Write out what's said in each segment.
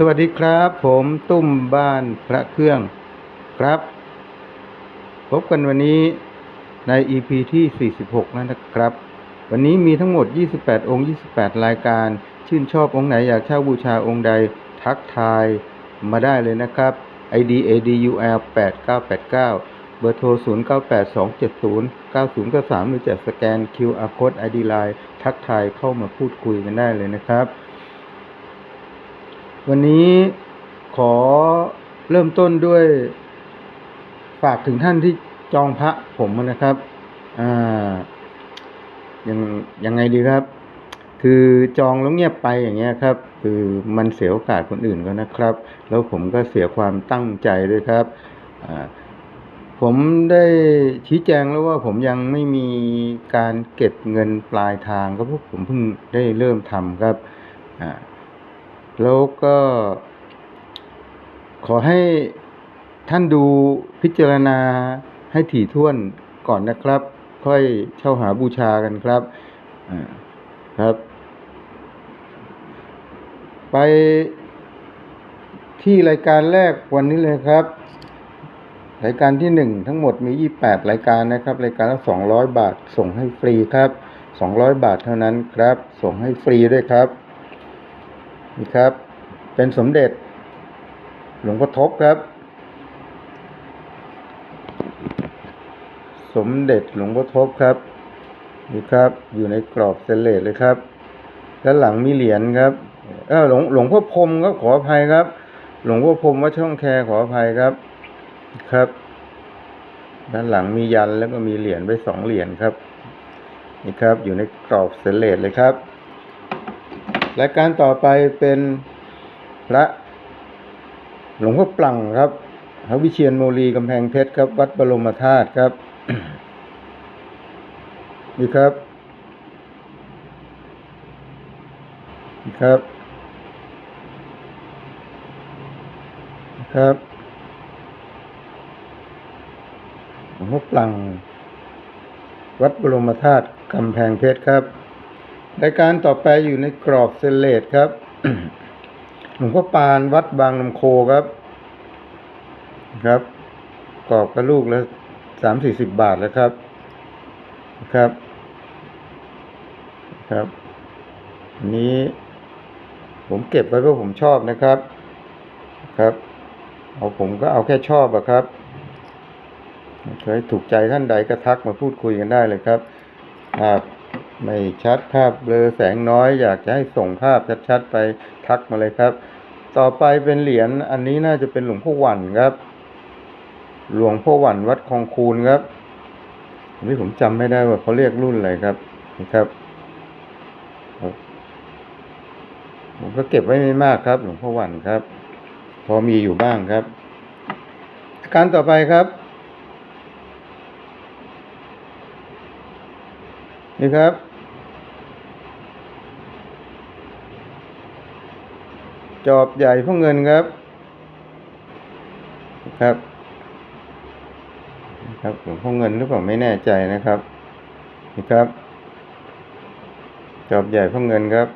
สวัสดีครับ ผมตุ้มบ้านพระเครื่องครับ พบกันวันนี้ใน EP ที่ 46 นะครับ วันนี้มีทั้งหมด 28 องค์ 28 รายการ ชื่นชอบองค์ไหนอยากเช่าบูชาองค์ใดทักทายมาได้เลยนะครับ ID ADUL 8989 เบอร์โทร 098270 9093 หรือจะสแกน QR Code ID Line ทักทายเข้ามาพูดคุยกันได้เลยนะครับ วันนี้ขอเริ่มต้นด้วย ฝากถึงท่านที่จองพระผมนะครับอ่ายังยังไงดีครับ คือจองแล้วเงียบไปอย่างเงี้ยครับ คือมันเสียโอกาสคนอื่นก็นะครับ แล้วผมก็เสียความตั้งใจด้วยครับอ่าผมได้ชี้แจงแล้วว่าผมยังไม่มีการเก็บเงินปลายทางก็พราะผมเพิ่งได้เริ่มทำครับอ่า แล้วก็ขอให้ท่านดูพิจารณาให้ถี่ถ้วนก่อนนะครับ ค่อยเช่าหาบูชากันครับครับ ไปที่รายการแรกวันนี้เลยครับ รายการที่หนึ่งทั้งหมดมียี่แปดรายการนะครับ รายการละสองร้อยบาทส่งให้ฟรีครับสองร้อยบาทเท่านั้นครับ ส่งให้ฟรีด้วยครับ นี่ครับ เป็นสมเด็จ หลวงพ่อทบครับ สมเด็จหลวงพ่อทบครับนี่ครับ อยู่ในกรอบเซเลตเลยครับ ด้านหลังมีเหรียญครับ เออหลวงหลวงพ่อพรมครับขออภัยครับ หลวงพ่อพรมวัดช่องแคขออภัยครับ ครับ ด้านหลังมียันแล้วก็มีเหรียญไว้สองเหรียญครับ นี่ครับ อยู่ในกรอบเซเลตเลยครับ รายการต่อไปเป็นพระหลวงพ่อปลังครับพระวิเชียนโมลีกำแพงเพชรครับ วัดบรมธาตุครับนี่ครับนี่ครับครับหลวงพ่อปลัง วัดบรมธาตุกำแพงเพชรครับ รายการต่อไปอยู่ในกรอบเซเลตครับ หลวงพ่อปานวัดบางลำโคครับ ครับ กรอบกระลูกละสามสี่สิบบาทแล้วครับ ครับ ครับ นี้ ผมเก็บไว้เพราะผมชอบนะครับ ครับ เอาผมก็เอาแค่ชอบอะครับเคยถูกใจท่านใดก็ทักมาพูดคุยกันได้เลยครับภา ไม่ชัดภาพเบลอแสงน้อย อยากจะให้ส่งภาพชัดๆไปทักมาเลยครับ ต่อไปเป็นเหรียญอันนี้น่าจะเป็นหลวงพ่อหวันครับ หลวงพ่อหวันวัดคลองคูนครับนนี้ผมจำไม่ได้ว่าเขาเรียกรุ่นอะไรครับนี่ครับผมก็เก็บไว้ไม่มากครับหลวงพ่อวันครับ พอมีอยู่บ้างครับการต่อไปครับ นี่ครับ จอบใหญ่พ่อเงินครับ ครับ ครับหลวงพ่อเงินหรือเปล่าไม่แน่ใจนะครับนี่ครับ จอบใหญ่พ่อเงินครับ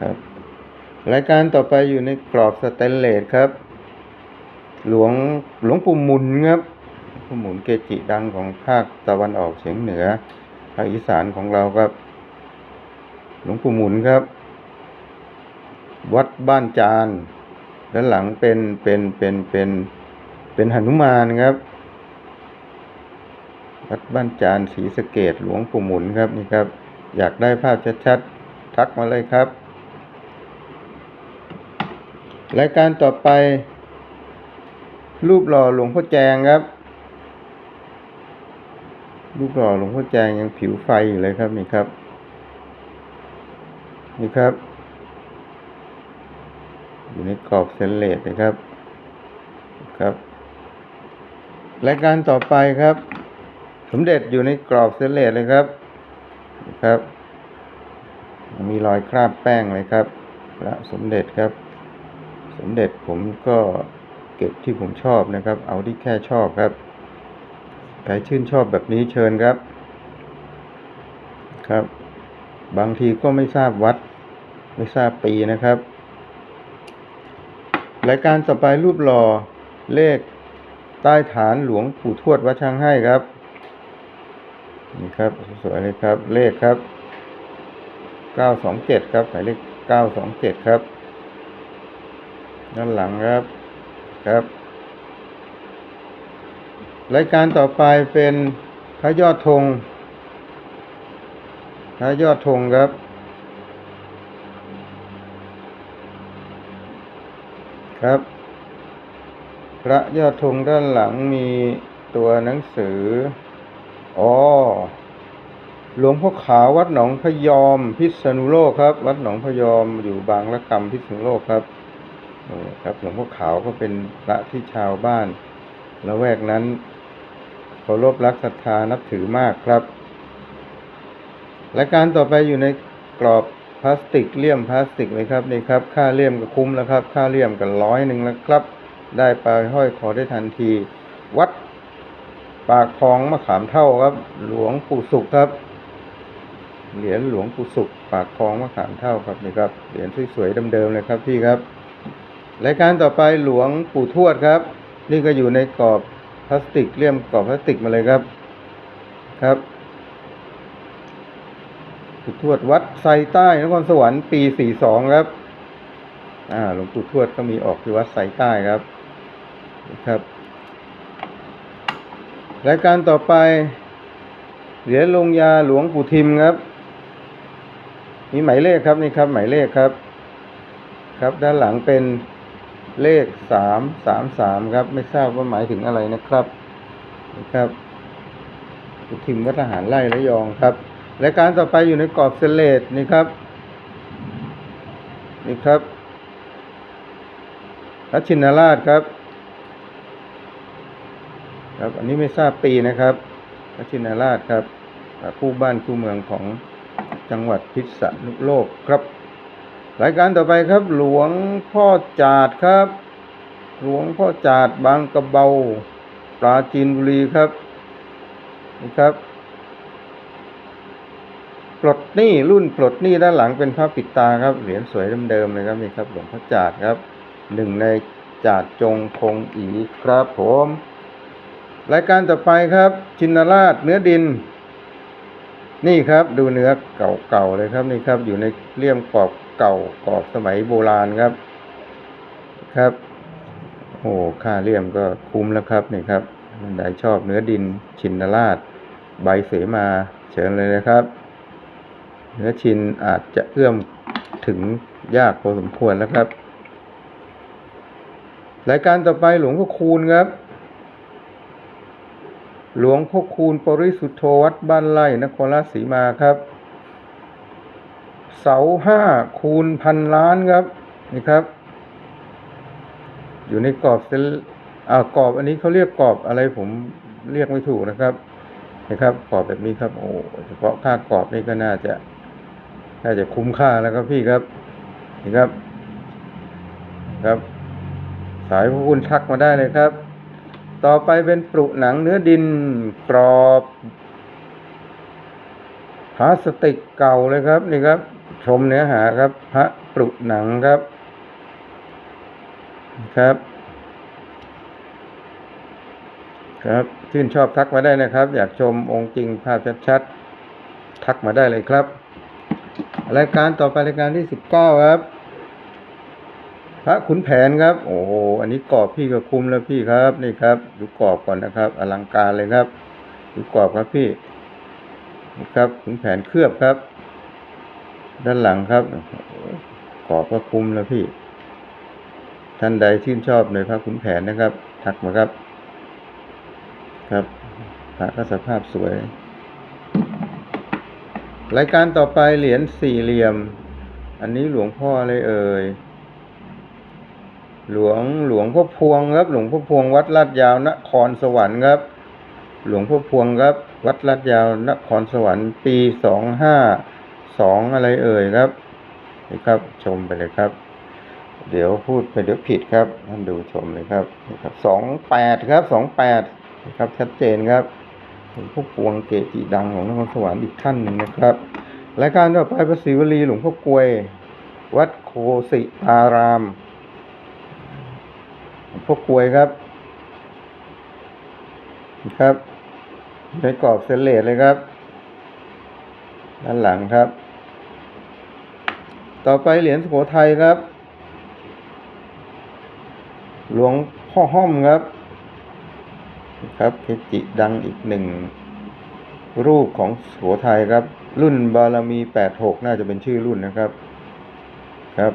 ครับรายการต่อไปอยู่ในกรอบสแตนเลสครับ หลวงหลวงปู่หมุนครับหลวงปู่หมุนเกจิดังของภาคตะวันออกเฉียงเหนือภาคอีสานของเราครับ หลวงปู่หมุนครับ วัดบ้านจานด้านหลังเป็นเป็นเป็นเป็นเป็นหนุมานครับ วัดบ้านจานศรีสะเกดหลวงปู่หมุนครับนี่ครับ อยากได้ภาพชัดๆทักมาเลยครับ รายการต่อไป รูปหล่อหลวงพ่อแจงครับรูปหล่อหลวงพ่อแจงยังผิวไฟอยู่เลยครับนี่ครับ นี่ครับ อยู่ในกรอบเซนเลตนะครับครับรายการต่อไปครับ สมเด็จอยู่ในกรอบเซนเลตเลยครับครับ มีรอยคราบแป้งเลยครับพระสมเด็จครับ สมเด็จผมก็เก็บที่ผมชอบนะครับ เอาที่แค่ชอบครับใครชื่นชอบแบบนี้เชิญครับ ครับ บางทีก็ไม่ทราบวัด ไม่ทราบปีนะครับ รายการต่อไปรูปหล่อเลขใต้ฐานหลวงปู่ทวดวัดช้างให้ครับ นี่ครับสวยเลยครับ เลขครับเก้าสองเจ็ดครับหมายเลขเก้าสองเจ็ดครับ ด้านหลังครับครับ รายการต่อไปเป็นพระยอดธงพระยอดธงครับ ครับ พระยอดธงด้านหลังมีตัวหนังสือ อ๋อ หลวงพ่อขาววัดหนองพยอมพิษณุโลกครับ วัดหนองพยอมอยู่บางละกำพิษณุโลกครับครับหลวงพ่อขาวก็เป็นพระที่ชาวบ้านละแวกนั้นเคารพรักศรัทธานับถือมากครับรายการต่อไปอยู่ในกรอบ พลาสติกเลี่ยมพลาสติกเลยครับนี่ครับ ค่าเลี่ยมก็คุ้มแล้วครับ ค่าเลี่ยมกันร้อยหนึ่งแล้วครับ ได้ไปห้อยคอได้ทันที วัด ปากคลองมะขามเท่าครับ หลวงปู่สุขครับ เหรียญหลวงปู่สุข ปากคลองมะขามเท่าครับนี่ครับ เหรียญสวยๆเดิมๆเลยครับพี่ครับ รายการต่อไปหลวงปู่ทวดครับ นี่ก็อยู่ในกรอบพลาสติกเลี่ยมกรอบพลาสติกมาเลยครับ ครับ ปู่ทวดวัดไซใต้นครสวรรค์ปี42ครับ อ่าหลวงปู่ทวดก็มีออกที่วัดไซใต้ครับนะครับรายการต่อไปเหรียญลงยาหลวงปู่ทิมครับ มีหมายเลขครับนี่ครับ หมายเลขครับ ครับด้านหลังเป็นเลขสามสามสามครับ ไม่ทราบว่าหมายถึงอะไรนะครับนะครับปู่ทิมวัดทหารไล่ระยองครับ รายการต่อไปอยู่ในกรอบเซเลตนี่ครับ นี่ครับรัชินราชครับ ครับ อันนี้ไม่ทราบปีนะครับรัชินาราชครับ คู่บ้านคู่เมืองของจังหวัดพิษณุโลกครับ รายการต่อไปครับ หลวงพ่อจาดครับ หลวงพ่อจาดบางกระเบาปราจีนบุรีครับ นี่ครับ ปลดหนี้รุ่นปลดหนี้ด้านหลังเป็นพระปิดตาครับเหรียญสวยเดิมๆเลยครับนี่ครับหลวงพ่อจาดครับหนึ่งในจาดจงคงอีครับผมรายการต่อไปครับ ชินราชเนื้อดิน นี่ครับดูเนื้อเก่าๆเลยครับนี่ครับ อยู่ในเลี่ยมกรอบเก่ากรอบสมัยโบราณครับครับโอ้ค่าเลี่ยมก็คุ้มแล้วครับนี่ครับท่านใดชอบเนื้อดินชินราช ใบเสมาเชิญเลยนะครับ เนื้อชินอาจจะเอื้อมถึงยากพอสมควรแล้วครับ รายการต่อไปหลวงพ่อคูณครับ หลวงพ่อคูณปริสุทธโธวัดบ้านไร่นครราชสีมาครับ เสาห้าคูณพันล้านครับนี่ครับ อยู่ในกรอบเซลอ่ากรอบอันนี้เขาเรียกกรอบอะไรผมเรียกไม่ถูกนะครับนะครับกรอบแบบนี้ครับโอ้เฉพาะค่ากรอบนี่ก็น่าจะ น่าจะคุ้มค่าแล้วครับพี่ครับนี่ครับครับ สายพระคุณทักมาได้เลยครับ ต่อไปเป็นปรุหนังเนื้อดินกรอบพลาสติกเก่าเลยครับนี่ครับ ชมเนื้อหาครับ พระปรุหนังครับครับ ครับชื่นชอบทักมาได้นะครับ อยากชมองค์จริงภาพชัดๆทักมาได้เลยครับ รายการต่อไปรายการที่สิบเก้าครับ พระขุนแผนครับ โอ้โหอันนี้กรอบพี่ก็คุ้มแล้วพี่ครับ นี่ครับ ดูกรอบก่อนนะครับ อลังการเลยครับ ดูกรอบครับพี่นี่ครับขุนแผนเคลือบครับ ด้านหลังครับกรอบก็คุ้มแล้วพี่ ท่านใดชื่นชอบในพระขุนแผนนะครับ ทักมาครับ ครับพระก็สภาพสวย รายการต่อไปเหรียญสี่เหลี่ยม อันนี้หลวงพ่ออะไรเอ่ย หลวงหลวงพ่อพวงครับ หลวงพ่อพวงวัดลาดยาวนครสวรรค์ครับ หลวงพ่อพวงครับวัดลาดยาวนครสวรรค์ ปีสองห้าสองอะไรเอ่ยครับนี่ครับชมไปเลยครับ เดี๋ยวพูดไปเดี๋ยวผิดครับท่านดูชมเลยครับนี่ครับสองแปดครับสองแปดครับชัดเจนครับ หลวงพ่อพวงเกจิดังของนครสวรรค์อีกท่านหนึ่งนะครับรายการต่อไปพระศรีวลีหลวงพ่อกวย วัดโคสิตารามหลวงพ่อกวยครับครับในกรอบเซเลตเลยครับ ด้านหลังครับ ต่อไปเหรียญสุโขทัยครับ หลวงพ่อห้อมครับ ครับเกจิดังอีกหนึ่งรูปของสุโขทัยครับ รุ่นบารมีแปดหกน่าจะเป็นชื่อรุ่นนะครับ ครับ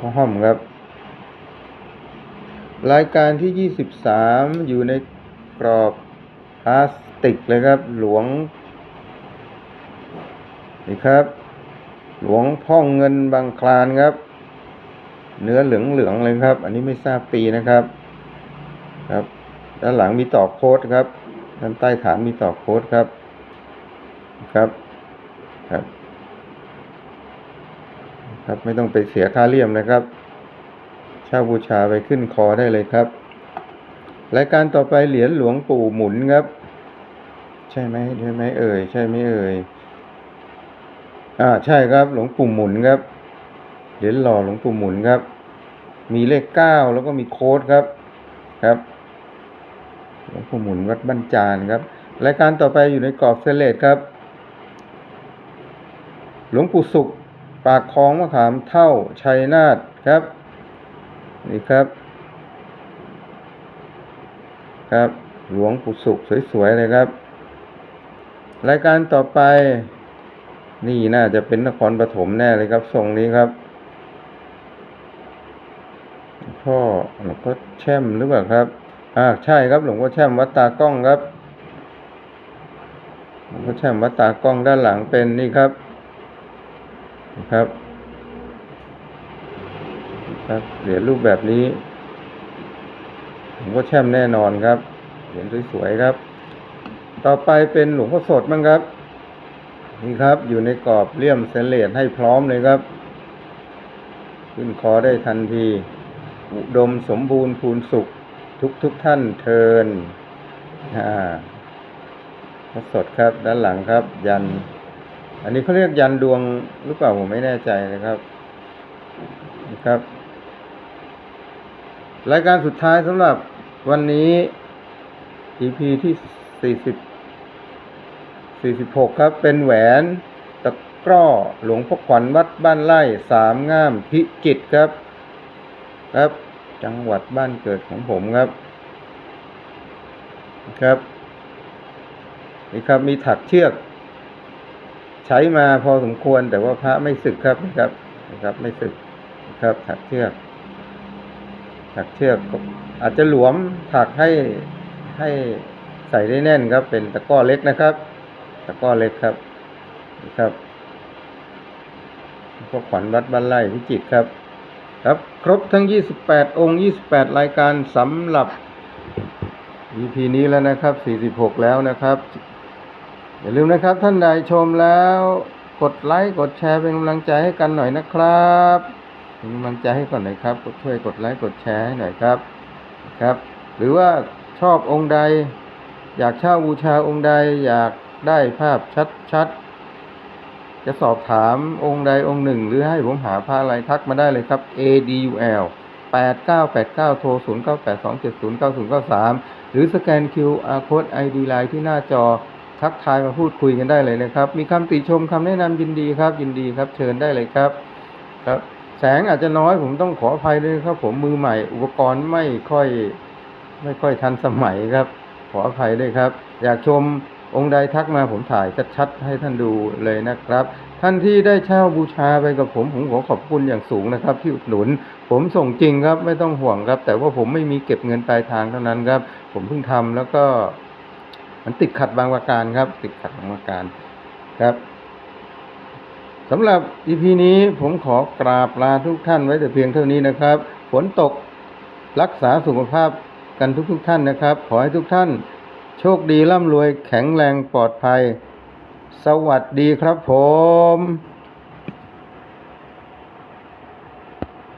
พ่อห้อมครับ รายการที่ยี่สิบสามอยู่ในกรอบพลาสติกเลยครับ หลวง นี่ครับ หลวงพ่อเงินบางคลานครับ เนื้อเหลืองเหลืองๆเลยครับ อันนี้ไม่ทราบปีนะครับ ครับ ด้านหลังมีต่อโค้ดครับ ด้านใต้ฐานมีต่อโค้ดครับ ครับ ครับ ครับ ไม่ต้องไปเสียค่าเลี่ยมนะครับ เช่าบูชาไปขึ้นคอได้เลยครับ รายการต่อไปเหรียญหลวงปู่หมุนครับ ใช่ไหมใช่ไหมเอ่ย ใช่ไหมเอ่ย อ่า ใช่ครับ หลวงปู่หมุนครับ เหรียญหล่อหลวงปู่หมุนครับมีเลขเก้าแล้วก็มีโค้ดครับครับ หลวงปู่หมุนวัดบ้านจานครับรายการต่อไปอยู่ในกรอบเซเลตครับ หลวงปู่สุข ปากคลองมะขามเท่าชัยนาทครับ นี่ครับ ครับ หลวงปู่สุขสวยๆเลยครับ รายการต่อไป นี่น่าจะเป็นนครปฐมแน่เลยครับทรงนี้ครับพ่อหลวงพ่อแช่มหรือเปล่าครับ อ่าใช่ครับหลวงพ่อแช่มวัดตากล้องครับหลวงพ่อแช่มวัดตากล้องด้านหลังเป็นนี่ครับนี่ครับครับเหรียญรูปแบบนี้หลวงพ่อแช่มแน่นอนครับเหรียญสวยๆครับ ต่อไปเป็นหลวงพ่อสดมั้งครับนี่ครับ อยู่ในกรอบเลี่ยมเซนเลตให้พร้อมเลยครับ ขึ้นคอได้ทันที อุดมสมบูรณ์พูนสุข ทุกทุกท่านเทินอ่าพระสดครับ ด้านหลังครับ ยัน อันนี้เขาเรียกยันดวงหรือเปล่าผมไม่แน่ใจนะครับนะครับ รายการสุดท้ายสำหรับวันนี้ EP ที่สี่สิบ46 ครับ เป็นแหวนตะกร้อหลวงพ่อขวัญวัดบ้านไร่สามง่ามพิจิตครับ ครับ จังหวัดบ้านเกิดของผมครับครับนี่ครับมีถักเชือก ใช้มาพอสมควรแต่ว่าพระไม่สึกครับนะครับนะครับ ไม่สึกครับ ถักเชือก ถักเชือกก็อาจจะหลวมถักให้ให้ใส่ได้แน่นครับ เป็นตะก้อเล็กนะครับ ตะก้อเล็กครับนี่ครับพวกขวัญวัดบ้านไร่พิจิตรครับ ครับ ครบทั้ง 28 องค์ 28 รายการสำหรับ EP นี้แล้วนะครับ 46 แล้วนะครับ อย่าลืมนะครับท่านใดชมแล้วกดไลค์กดแชร์เป็นกำลังใจให้กันหน่อยนะครับเป็นกำลังใจให้ก่อนหน่อยครับกดช่วยกดไลค์กดแชร์ให้หน่อยครับครับ หรือว่าชอบองค์ใด อยากเช่าบูชาองค์ใดอยากได้ภาพชัดๆ จะสอบถามองค์ใดองค์หนึ่ง หรือให้ผมหาพระอะไรทักมาได้เลยครับ ADUL 8989 โทร 0982709093 หรือสแกน QR Code ID Line ที่หน้าจอทักทายมาพูดคุยกันได้เลยนะครับ มีคำติชมคำแนะนำยินดีครับ ยินดีครับ เชิญได้เลยครับครับ แสงอาจจะน้อยผมต้องขออภัยด้วยครับ ผมมือใหม่ อุปกรณ์ไม่ค่อย ไม่ค่อยทันสมัยครับ ขออภัยด้วยครับ อยากชม องค์ใดทักมาผมถ่ายชัดๆให้ท่านดูเลยนะครับ ท่านที่ได้เช่าบูชาไปกับผมผมขอขอบคุณอย่างสูงนะครับ ที่อุดหนุน ผมส่งจริงครับไม่ต้องห่วงครับ แต่ว่าผมไม่มีเก็บเงินปลายทางเท่านั้นครับ ผมเพิ่งทำแล้วก็ มันติดขัดบางประการครับ ติดขัดบางประการครับสำหรับ EP นี้ผมขอกราบลาทุกท่านไว้แต่เพียงเท่านี้นะครับฝนตกรักษาสุขภาพกันทุกๆทท่านนะครับ ขอให้ทุกท่าน โชคดีร่ำรวยแข็งแรงปลอดภัย สวัสดีครับผม